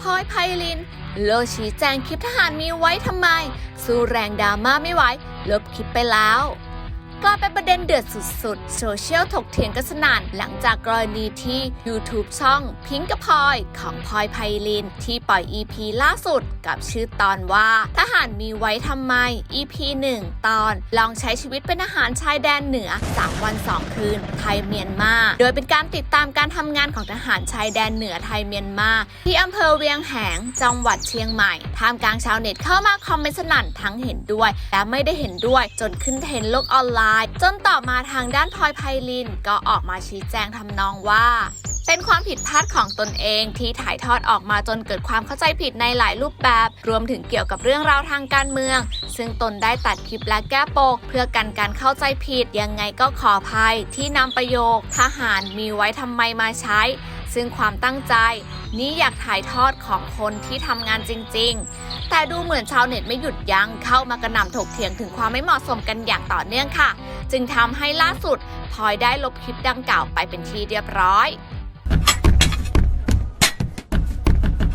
พลอยไพลินโลกชี้แจงคลิปทหารมีไว้ทำไม สู้แรงดราม่าไม่ไหวลบคลิปไปแล้ว กลายเป็นประเด็นเดือดสุดๆ โซเชียลถกเถียงกันสนั่นหลังจากกรณีที่ YouTube ช่องพิงกับพลอยของพลอยไพลิน ที่ปล่อย EP ล่าสุดกับชื่อตอนว่า ทหารมีไว้ทำไม EP 1 ตอนลองใช้ชีวิตเป็นทหารชายแดนเหนือ 3 วัน 2 คืน ไทยเมียนมา โดยเป็นการติดตามการทำงานของทหารชายแดนเหนือไทยเมียนมา ที่อำเภอเวียงแหงจังหวัดเชียงใหม่ท่ามกลางชาวเน็ตเข้ามาคอมเมนต์สนั่นทั้งเห็นด้วย และไม่ได้เห็นด้วยจนขึ้นเทรนด์โลกออนไลน์จนต่อมาทางด้านพลอยไพลินก็ออกมาชี้แจงทำนองว่าเป็นความผิดพลาดของตนเองที่ถ่ายทอดออกมาจนเกิดความเข้าใจผิดในหลายรูปแบบ รวมถึงเกี่ยวกับเรื่องราวทางการเมือง ซึ่งตนได้ตัดคลิปและแก้โปก เพื่อกันการเข้าใจผิดยังไงก็ขออภัยที่นำประโยค ทหารมีไว้ทำไมมาใช้ ซึ่งความตั้งใจนี้อยากถ่ายทอดของคนที่ทำงานจริง ๆ แต่ดูเหมือนชาวเน็ตไม่หยุดยัง้งเข้ามากระหน่ำถกเถียงถึงความไม่เหมาะสมกันอย่างต่อเนื่องค่ะ จึงทำให้ล่าสุดพลอยได้ลบคลิปดังกล่าวไปเป็นที่เรียบร้อย